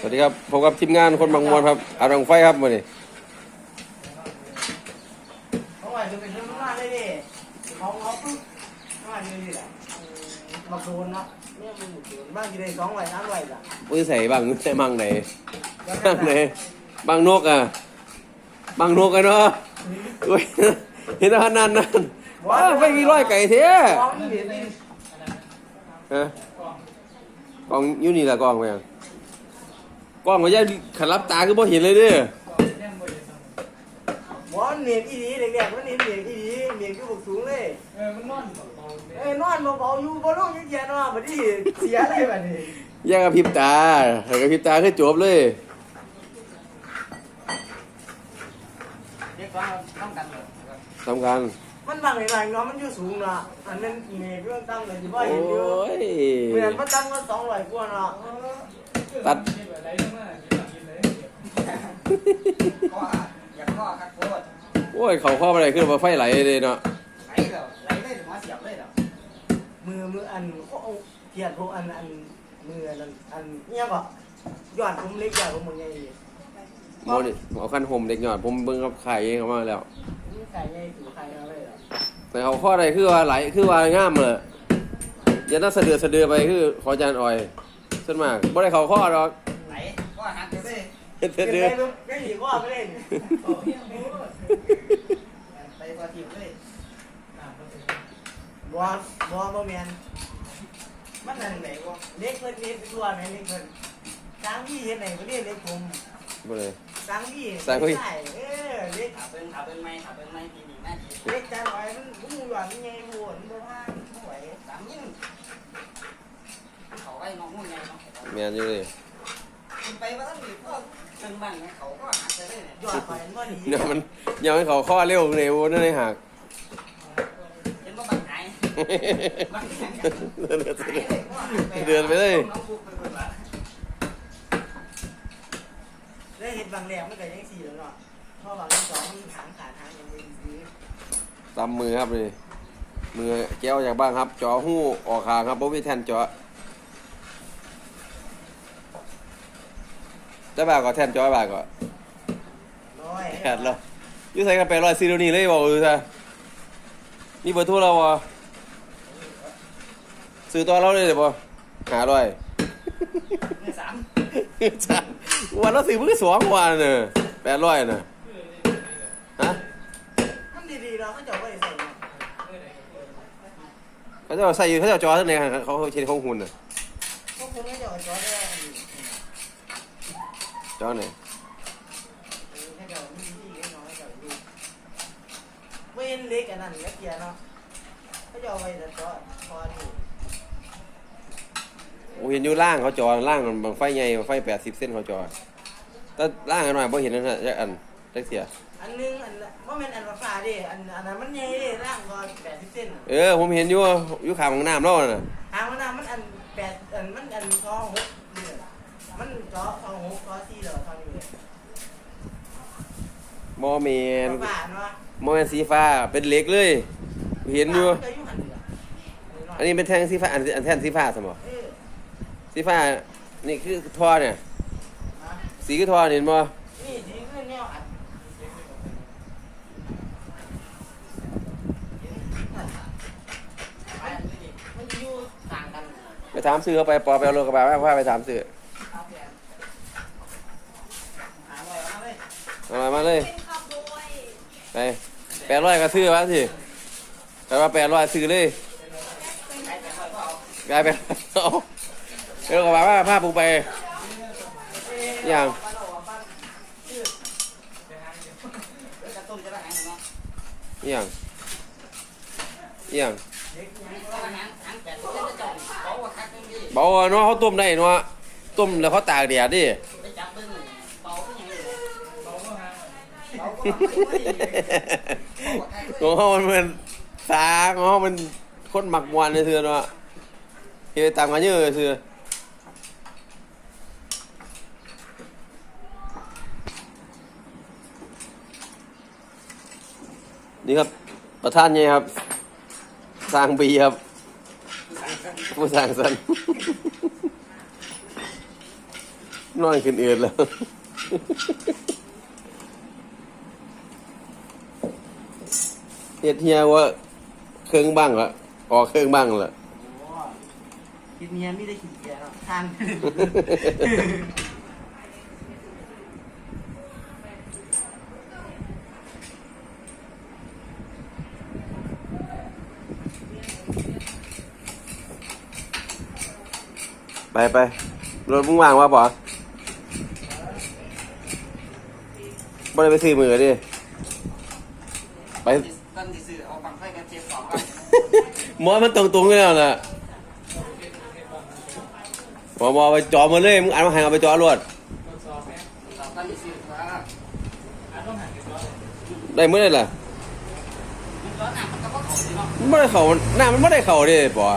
สวัสดีครับพบกับทีมงานคนบางมวลครับอารังไฟครับวันนี้เขาว่าจะเป็นเรื่องมากเลยดิเขาเขาปุ๊บมาดีดีแหละมาโดนเนาะเนี่ยมันโดนบ้างกี่ได้สองไหวสามไหวล่ะมือใส่บางใส่บางไหนบางไหนบางนกอะบางนกกันเนาะโอ้ยเห็นท่านนั่นนั่นว้าวไม่มีร้อยไก่เท่กองนี่เห็นดิฮะกล้องอยู่นี่แหละกล้องไปยัง กล้องก็ยังขันรับตาคือบ่เห็นเลยเด้อบอลเนียนอีดีเด็กๆมันเนียนเนียนอีดีเนียนคือบุกสูงเลยเออมันนอนเบาๆเลยเอ้ยนอนเบาๆอยู่บอลลูกยังแย่เนาะบัดนี้เสียเลยบัดนี้แยกกับพริบตาถ้ากระพริบตาคือจบเลยเด็กก็ต้องกันเลยสำคัญมันบางหลายๆเนาะมันอยู่สูงเนาะอันนั้นเนียนเรื่องตั้งเลยที่ว่าโอ้เห็นอยู่ยเหมือนมันตั้งก็สองร้อยกว่าเนาะตัด กินอะไรทั้งนั้นกินกินเลย ก็อยากข้อคัดโคตรโอ้ยเขาเข้าไปไหนขึ้นมาไฟไหลเลยเนาะไหลแล้วไหลเลยหัวเสียบเลยแล้วมือมืออันเขาเอาเทียนพวกอันอันมืออันอันเนี่ยก็ยอดผมเล็กยอดผมหมดไงโมนี่เอาขั้นห่มเด็กหยอดผมเบิ่งกับไข่เองเขามาแล้วนี่ไก่ใหญ่ถือไข่เอาเลยเหรอแต่เขาข้อใดคือว่าไหลคือว่างามเลยอยันน่าสะเดือดสะเดือไปคือขอจานอ่อยส่วนมากบ่ได้เขาข้อหรอกไหลก็หัก เลยสะเป็นเดือดลูกไม่หนีว่าไม่เล่นไปตัวทีมเลยบัวบัวบ่แมนมันนั่นไหนวะเล็กเพิ่นเล็กตัวไหนเล็กเพิ่นช้างพี่เห็นไหนก็เรียกเล็กผมบ่เลยช้างพี่ช้างพี่ใช่เออเล็กขาเบิ้งขาเบิ้งไม่ขาเบิ้งไม่ทีนี้หน้าทีเล็กจานไว้มันบุ้งหวานไงบัวมันบ่พานบ่ไหวสามยิ่งเขาไอ้น้องมุ่งไงเนาะแม่นอยู่เลย กินไปว่าต้องมีก็ ตึงบ้างไงเขาก็หักเลยเนี่ยยอดไปมันบ่หนีเนี่ยมันยังให้เขาข้อเร็วเร็วนั่นเลยหัก เห็นว่าบังหายบังหายเดือนไปเลยน้องปุ๊บไปเปิดบ้านแล้วเห็นบางแหลมมันก็ยังสี่แล้วเนาะเพราะบางสองมันหางขาดหางยังไม่ซื้อตำมือครับเลยมือแก้วจากบ้านครับจอหู้ออกคางครับบ่มีแทนจอ จะบาทก็แทนจอบาทก็ร้อยแปดแล้วอยู่ใส่กันแปดร้อยซีโรนี่เลยบอกดูซะนี่เบอร์โทรเราวะซื้อตัวเราเลยเดี๋ยวบ่หาร้อยเนี่ยสามจ้ะวันละซื้อเพิ่งสองวันเน่ะแปดร้อยน่ะฮะมันดีๆเราก็จะเอาไว้ใส่เนาะเขาจะเอาใส่อยู่เขาจะเอาจอทั้งในเขาเขาเช็ดของหุ่นน่ะพวกคุณไม่จะเอาจอได้ อันนี้จอไหนให้เดี๋ยวมีที่ให้น้อยเดี๋ยวดูเว้นเล็กอันนั้นเล็กเกียร์เนาะก็จะเอาไว้แต่จอพอดีโอ้เห็นอยู่ล่างเขาจอล่างมันบางไฟใหญ่บางไฟแปดสิบเส้นเขาจอแต่ล่างกันหน่อยพอเห็นนั่นน่ะจักอันจักเสียอันนึงอันว่ามันอันฟ้าดิอันอันนั้นมันใหญ่ดิร่างก็แปดสิบเซนเออผมเห็นอยู่อยู่ข้างของน้ำแล้วน่ะหางมันน่ะมันอันแปดอันมันอันจอหกเนี่ยมันจอจอหกจอสี่เหรอทางอยู่เนี่ย มอเมนฟ้าเนาะมอเมนสีฟ้าเป็นเหล็กเลย เห็นอยู่จะอยู่หันเหนืออันนี้เป็นแท่งสีฟ้าอันอันแท่นสีฟ้าสมอเออสีฟ้านี่คือท่อเนี่ยนะสีคือท่อเห็นบ่นี่สีขึ้นแนวอัดมันอยู่ต่างกันไปถามซื้อเขาไปปอไปเอารถกระบะมาพาไปถามซื้อ หาไว้เอาเลย เอามามาเลย เป็นขับด้วย ไป แปดร้อยก็ซื้อมาสิแต่ว่าแปดร้อยซื้อเลยกลายเป็นเอาเอรถกระบะมาพปูไปอย่างเดี๋ยวกระตุ้นจะได้หางเนาะอย่างอย่างเส้นจะจ่อย่างเบาเนาะเขาต้มได้เนาะต้มแล้วเขาตากแดดดิเบิ้งเบา งหาเบาก็ไม่ดีของเขามันเป็นสาของเขามันคนหมักมวนเลยเถื่อเนาะเฮ้ยตามกันเยอะเลยเถื่อนี่ครับประธานใหญ่ครับ สร้างบีครับ ผู้สร้างสรรค์นอนขึ้นเอือดแล้ว เฮ็ดเฮียว่าเครื่องบ้างละออกเครื่องบ้างละโอ้คิดเมียไม่ได้ขี้เกียจหรอกทาน ไปไปรถมึงว่างวะป๋อบ่ได้ไปซื้อมือดิไป หมอมันตรงๆกันแล้วน่ะหมอหมอไปจอมาเลยมึงอ่านมาให้เอาไปจอรวดทดสอบไหมสองต้นที่ซื้ออะได้เมื่อไรล่ล่ะไม่ได้เข่าหน้ามันไม่ได้เข่าดิปอ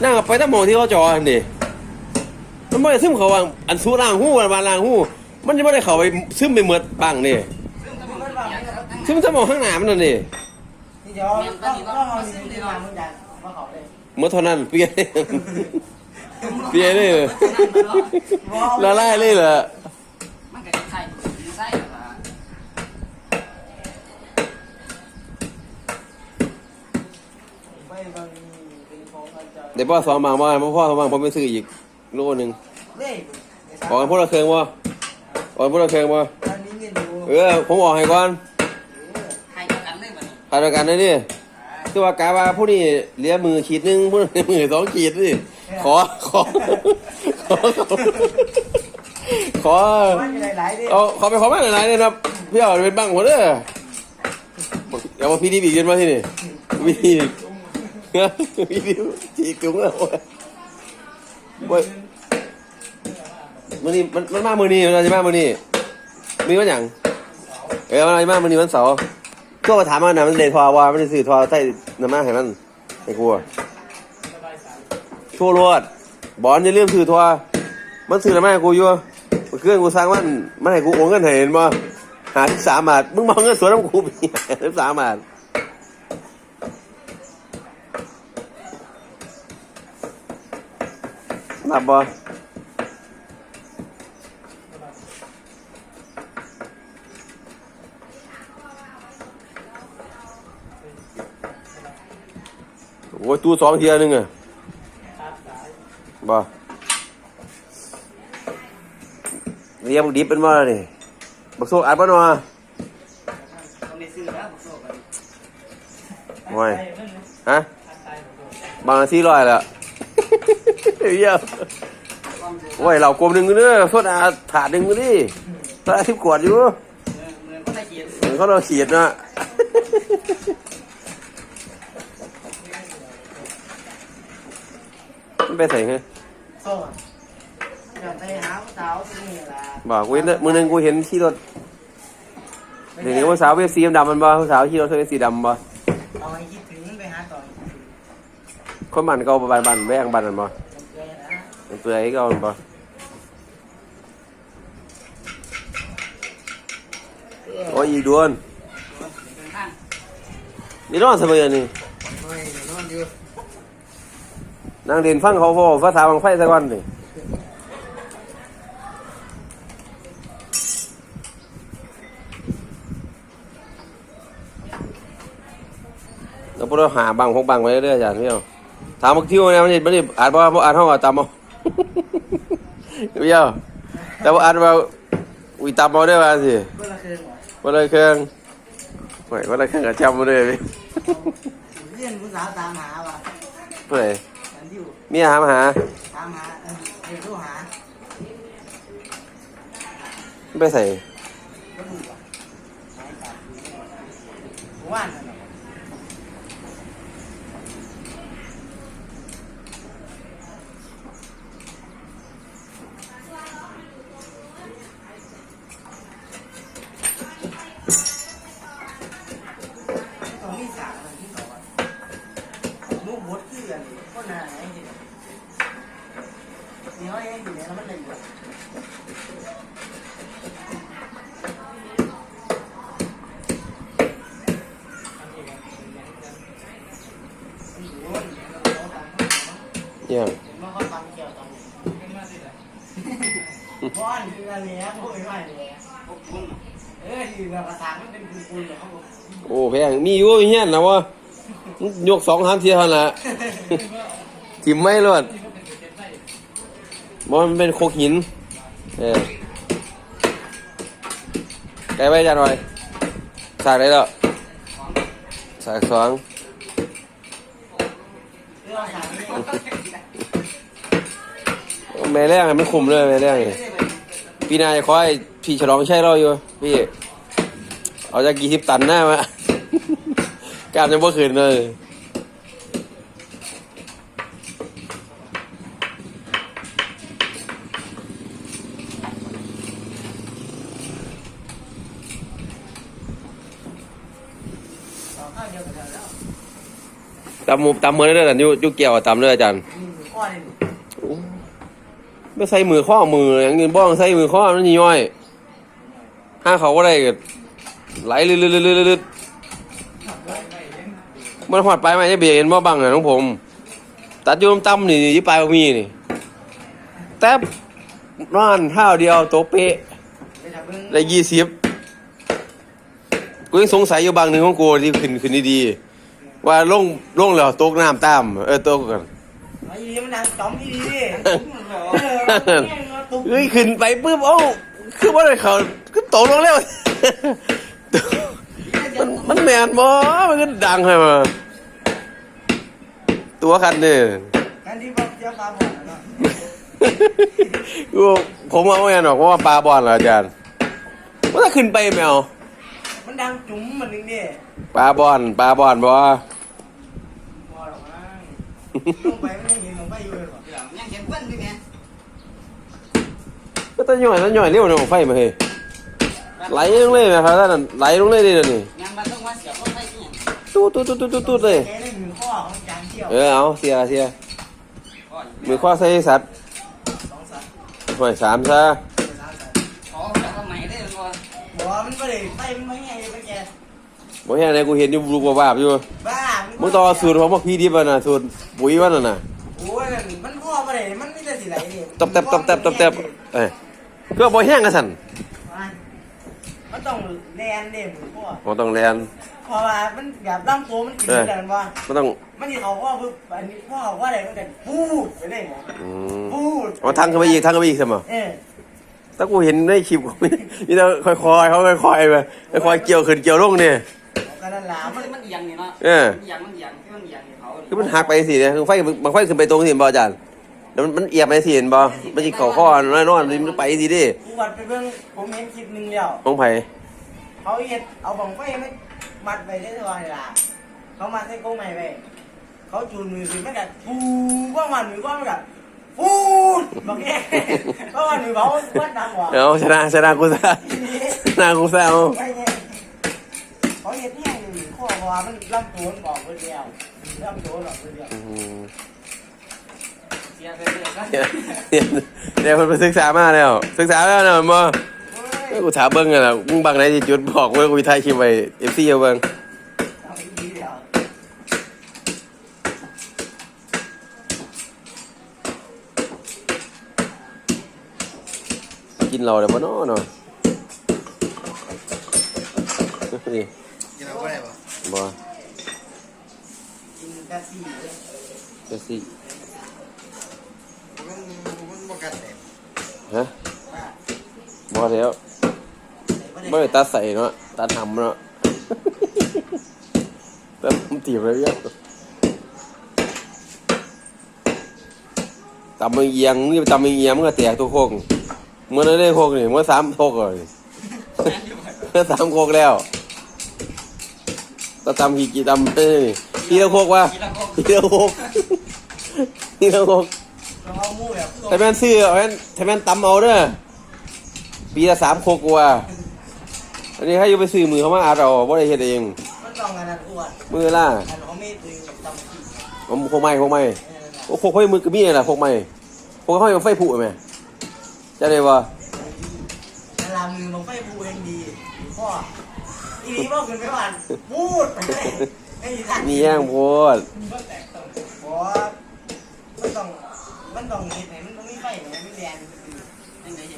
หน้าไปตั้งมองที่เขาจออันดิมันไม่ได้ซึมเขาว่าอันสู้ล่างหู้อันมาล่างหู้มันจะไม่ได้เข่าไปซึมไปเมือดปังนี่ซึ่งถ้ามันเปลี่ยนแล้วตั้งซึมถ้ามองข้างหน้ามันนั่นดินี่ เดี๋ยวต้องต้องเอาดีๆมามึงอยากมาเขาเลยเมื่อเท่านั้นเปลี่ยนเปลี่ยนเลยละลายเลยเหรอมันก็ใส่ใส่ละไม่บางเป็นของอาจารย์เดี๋ยวพ่อสอนบางว่าพ่อสอนบางผมไปซื้ออีกโลนึงเล่บอกกันพวกเราเครื่องบ่บอกกันพวกเราเครื่องบ่ตอนนี้เงินอยู่เออผมออกให้ก่อนให้เดียว กันเลยบัดนี้ถ่ายด้วยกันเลยดิคือว่ากาว่าผู้นี้เหลือมือขีดหนึงผู้นี้มือสองขีดดิขอขอขอขอว่าจะหลายๆดิเอาขอไปขอมาหลายๆเลยนะครับพี่เอาเป็นบังหมดเด้อเอามาพี่ดีบีกันมาที่นี่พี่ดีพี่ดีจีกจุ้งแล้วโอ้ยมันนี่มันมันมามือนี่มันจะมามือนี่มีวันหยังเออมันจะมามือนี่วันเสาร์ ก็มาถามมันนะมันเลยทอว่ามันจะสื่อทอใต้น้ำมาให้มันไอ้กลัวทั่วรวดบอลจะเลื่อมสื่อทอมันสื่อน้ำมาให้กูอยู่เมื่อคืนกูสร้างมันมันให้กูโอนเงินให้เห็นบ่หาที่สามบาทมึงมองเงินสวนน้ำกูไปที่สามบาทนับบ่ อ้ยตู้สองเทียหนึงอะตัดสายบ่เรียมดิบเป็นว่านี่บักโซกอัดบ่เนาะต้องได้ซื้อแล้วบ่โซ่บัดนี้โอ้ยไปนั่นนะฮะตัดสายของตัวบางที่ร้อยแล้วเยี่ยมความเดือดโอ้ยเรากลมหนึ่งเด้อโซดาถาดหนึ่งดิโซดาทิพขวดอยู่เมืองเมืองก็ได้เขียนเหมือนเขาเราขีดนะมัน ไปใส่ไงโซ่อยากไปหาสาวที่นี่ล่ะบอกกูเห็นมือหนึงกูเห็นที่รถเดี๋ยวนี้ว่าสาวเวฟสีดำๆมันบ่ผู้สาวที่รถเวฟสีดำบ่เอาให้คิดถึงไปหาต่อคนมันเก่าบ้านบ้านแวงบ้านนั่นบ่เลยนะมันเปื่อยเก่ามันบ่โอ้ยอีกดวนเดินทางนี่นอนเสมอนี่ไม่นอนอยู่ นางเรียนฟังเขาบอกภาษาบางไฟสักวันนี่แล้วพวกเราหาบังพกบังไว้เรื่อยๆอาจารย์พี่เอาถามบักทิวเนี่ยมันนี่มันนี่อ่านบ่บ่อ่านห้องอะตามเอาพี่เอาแต่ว่าอ่านว่าอุ้ยตามเอาได้ว่าสิเพื่อนละคืนเหรอว่าเลยเครื่องไม่ว่าเลยเครื่องกับจำมาเลยพี่เรียนผู้สาวตามหาว่ะเพื่อฉัน อยู่เมียหามาหาตามหาเออเรียนรู้หาไปใส่ก็ดูว่ะหายขาดอยู่ว่านนั่นน่ะตรงนี้สามอันที่สอง อะลูกบดคือกันก็นานไอ้ที่เนี่ยเนี่ยไอ้ที่เนี่ยแล้วมันเลยอยู่เยี่ยมเห็นว่าเขาตำเกี่ยวตำเป็นมาสิแหละบ้านคืออะไรเนี้ยพวกไอ้ไม่เนี่ยพวกคุณเออที่แบบภาษามันเป็นคูณๆเหรอเขาบอกโอ้แพงมีอยู่เฮียนนะวะ ยกสองสามเทียเท่านั้นละทิมไม่รอดมันเป็นโคกหิน เออไกลไปจันหน่อยสากได้แล้วสากสองเรื่องภาษาเนี่ยแม่แรงอะมันคุมเลยแม่แรงนี่ปีหนายคอยพี่ฉลองใช่เราอยู่ พี่ เอาจากกี่ทิปตันหน้ามา การจะบ่คืนเลยตาวเดียวกันแล้วตำหมูตำมือได้อยุยุเกี่ยวอะตำเลยอาจารย์ไม่ใส่มือข้อมืออย่างเงินบ้องใส่มือข้อมันย่อยห้าเขาก็ได้ก็ไหลลืดๆๆๆ มันหอดไปไหมจะเบียเห็นบ่บังอะน้องผม ตัดอยูน้ำตั้มนี่ยี่ปลายบ่มีนี่แต๊บนอนเท่าเดียวโตะเป๊ะไปทำเรื่องได้ยี่สิบกูยังสงสัยอยู่บางหนึ่งของกูที่ขึ้นขึ้นดีๆว่าลงลงแล้วตกน้ำตามเออตกกันไอ้ยี่มันดังจอมที่ดีดิตุ๊บเฮ้ยขึ้นไปปุ๊บเอ้าคือว่าอะไรเขาคือตกลงแล้วมันมันแมนบ่มันก็ดังให้มา ตัวคันเนี่ยกันที่บอกเจ้าปลาบ่อนเนาะกูผมเอาแมนบอกว่าปลาบอลเหรออาจารย์ว่าถ้าขึ้นไปแมวมันดังจุ๋มมันนึงดิปลาบอลปลาบอลบ่บ่หรอกมั้งลงไปไม่เห็นลงไปอยู่เลยหรอยังเห็นเพื่อนด้วยไงก็ต้นหน่อยต้นหน่อยเร็วหน่อยไฟมาเฮ้ยไหลลงเลยนะครับท่านไหลลงเลยเดี๋ยวนี้ยังมาต้องว่าเสียคนไทยที่ยังตู้ตู้ตู้ตู้ตู้ตู้เลย เที่ยวเออเอาเสียเสียก่อนมือข้อใส่สัตว์สองสัตว์หน่อยสามซะสามสัตว์ขอจากทำไมได้เลยก่อนบอกว่ามันไม่ได้ไส้มันไม่ไงไปแกบ่เห็นอะไรกูเห็นอยู่รูปบ้าบอยู่บ้ามึมึงต่อสูตรของพวกพี่ดิบอะน่ะสูตรปุ๋ยวันน่ะน่ะโอ้ยนั่นมันพ่อไม่ได้มันไม่ได้สิไหลดิตบแตบตบแตบตบแตบเอ้ยก็บ่แห้งกันสั่นมันต้องแลนเด้มือพ่อบ่ต้องแลนเพราะว่ามันแบบลำตัวมันกินกันว่าบ่ต้อง มันที่เขาว่าปุ๊บอันนี้พ่อว่าอะไรมันกันพูดไปเลยหมออืมพูดเอาทางเข้าไปอีกทางเข้าไปอีกใช่มั้ยเออถ้ากูเห็นในคลิปกูมีแต่ค่อยๆเขาค่อยๆไปค่อยๆเกี่ยวขึ้นเกี่ยวลงเนี่ย ก็นั่นแหละมัมันนมันเอียงนี่เนาะเออ มันเอียงมันเอียงที่มันเอียงเขาคือมันหักไปสิเนี่ยคือไฟมันไฟขึ้นไปตรงสิเห็นบ่อาจารย์แล้วมันมันเอียบไปสิเห็นบ่มันสิเข้าข้อนอนๆมันไปสิเดิกูวัดไปเบิ่งผมเห็นคลิปหนึ่งแล้ว ของไผเขาเห็ดเอาบังไฟไม่มัดไปได้ตัวนี่ล่ะเขามัดให้ก้งใหม่ไป เขาจูนมือสิมันกัฟูว่ามันมือว่ามันกัฟูบอกแกว่ามันมือเขาวัดดังกว่าเอาชนะชนะกูซะชนะกูซะเอาเขาเห็ดเนี่ยข้อเพราะว่ามันลำตัวนบอกเพื่อเดียวลำตัวบอกเพื่อเดียวเสียไปเลยก็เนี่ยเนี่ยเนี่ยคนไปศึกษามาแล้วศึกษาแล้วนะบ่เฮ้ยกูถามเบิ่งกันล่ะมึงบังไหนสิจุดบอกเว้ยกูสิถ่ายคลิปไว้ FC เอาเบิ่ง เอาดีเดียว กิ นเหล้าได้บ่เนาะเนาะนี่กินเอาไว้ป่บ่กินกะสีเลยจังซี่มันมันบ่กัดแหลมฮะบ่แล้วไม่ได้ตัดใส่เนาะตัดทำเนาะตัดทำตีบเลยเนี่ยตำมึงเอียงนี่ตำมึงเอียงมันก็แตกตัวโคก เมื่อนั้นได้โคกนี่เมื่อสามโคกเลยเมื่อสามโคกแล้วตาตำกี่กี่ตำเอ้ยพี่ละโคกวะพี่ละโคกพี่ละโคกเราเอาหมูแบบแต่แม่นซื้อเอาแม่นแต่แม่นตำเอาเด้อปีละสามโคกว่าอันนี้ให้อยู่ไปซื้อมือเขามาอัดเอาบ่ได้เฮ็ดเองมันต้องกันนั่นอ้วนมือล่ะอันเขาไม่ตึงตำขี้ผมโคกไม้โคกไม้เออโอ้โคกไฟมือก็มีแหละโคกไม้โคกไฟมันไฟผุไหม จะได้ว่านั่นละมือมันไฟบูเองดีพ่ออีนี้บอกขึ้นไปวันพูดไปเลยไอ้ท่านมีแย่งโพดบอกมันต้องมันต้องเห็ดไหนมันต้องมีไฟไหนไม่แดงยังไงเห็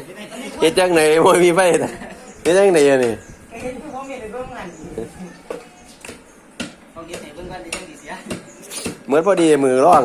นเฮ็ดจังไหนบ่มีไฟน่ะเฮ็ดจังไหนอะนี่ไอ้เห็นผู้เขาเมียในเบื้องหลังเขาเก็บเบิ่งกันได้ยังดีเสียเหมือนพอดีมือร่อง